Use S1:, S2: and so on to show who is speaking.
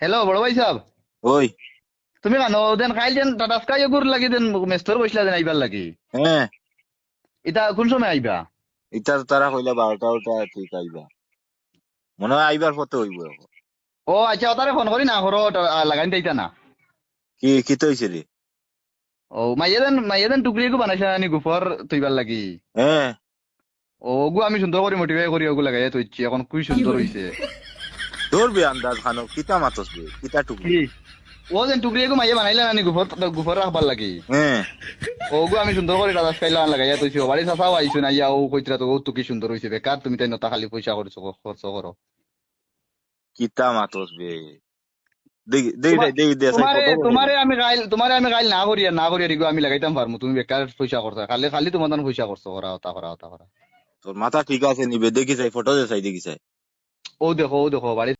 S1: Hello বড় ভাই সাহেব
S2: ওই
S1: তুমি কেন দেন খাইল দেন টাটা স্কাই গুর লাগি দেন মেস্তর বসলা দেন আইবার লাগি।
S2: হ্যাঁ
S1: ইটা কোন সময় আইবা?
S2: ইটা তো তারা কইলা বারোটা ওটা ঠিক আইবা। মনে হয় আইবার পথে হইব এখন।
S1: ও আচ্ছা ওতারে ফোন করি না করো লাগাই দিতা না।
S2: কি কি তো হইছে রে
S1: ও মাইয়া দেন মাইয়া দেন টুকরি গু বানাইছা নি গুফর তুইবার লাগি।
S2: হ্যাঁ
S1: ও গু আমি সুন্দর করে মোটিভেট করি ওগু লাগাই তুইছি এখন খুবই সুন্দর হইছে
S2: ধরবে আন্দাজ খানো কিতা মাতস বে? কিতা টুকু
S1: কি? ও যেন টুকরি গু মাইয়া বানাইলা না নি গুফর গুফর রাখবার লাগি।
S2: হ্যাঁ
S1: ও গু আমি সুন্দর করে টাটা স্কাই লাগাইয়া তুইছি বাড়ি আইছো না ইয়া ও কইতরা তো ও তো কি সুন্দর হইছে বেকার তুমি তাই নতা খালি পয়সা করছ খরচ করো
S2: কিতা মাতস বে?
S1: তোমার- আমি গাইল তোমারে আমি গাইল না না আমি লাগাইতাম পারমু তুমি বেকার পয়সা করছ খালি খালি তোমার তান পয়সা করছ করা ওটা করা ওটা করা
S2: তোর মাথা ঠিক আছে নিবে দেখি চাই ফটো দে চাই দেখি চাই।
S1: ও দেখো ও দেখো বাড়ি